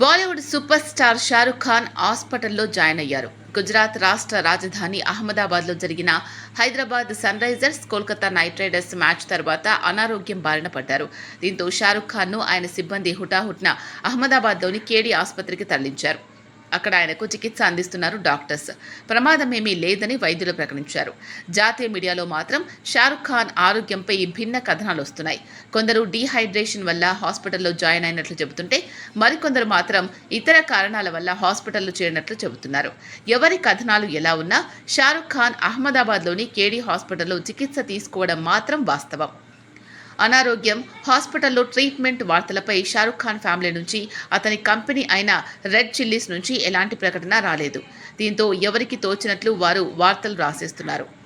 Bollywood super star Shahrukh Khan హాస్పిటల్లో join అయ్యారు. గుజరాత్ రాష్ట్ర రాజధాని అహ్మదాబాద్లో జరిగిన Hyderabad Sunrisers Kolkata Knight Riders match తర్వాత అనారోగ్యం బారిన పడ్డారు. దీంతో షారుఖ్ ఖాన్ను ఆయన సిబ్బంది హుటాహుట్న అహ్మదాబాద్లోని కేడీ ఆసుపత్రికి తరలించారు. అక్కడ ఆయనకు చికిత్స అందిస్తున్నారు డాక్టర్స్. ప్రమాదం ఏమీ లేదని వైద్యులు ప్రకటించారు. జాతీయ మీడియాలో మాత్రం షారుఖ్ ఖాన్ ఆరోగ్యంపై భిన్న కథనాలు వస్తున్నాయి. కొందరు డీహైడ్రేషన్ వల్ల హాస్పిటల్లో జాయిన్ అయినట్లు చెబుతుంటే మరికొందరు మాత్రం ఇతర కారణాల వల్ల హాస్పిటల్లో చేరినట్లు చెబుతున్నారు. ఎవరి కథనాలు ఎలా ఉన్నా షారుఖ్ ఖాన్ అహ్మదాబాద్లోని కేడీ హాస్పిటల్లో చికిత్స తీసుకోవడం మాత్రం వాస్తవం. అనారోగ్యం హాస్పిటల్లో ట్రీట్మెంట్ వార్తలపై షారుఖ్ ఖాన్ ఫ్యామిలీ నుంచి అతని కంపెనీ అయిన రెడ్ చిల్లీస్ నుంచి ఎలాంటి ప్రకటన రాలేదు. దీంతో ఎవరికి తోచినట్లు వారు వార్తలు రాసేస్తున్నారు.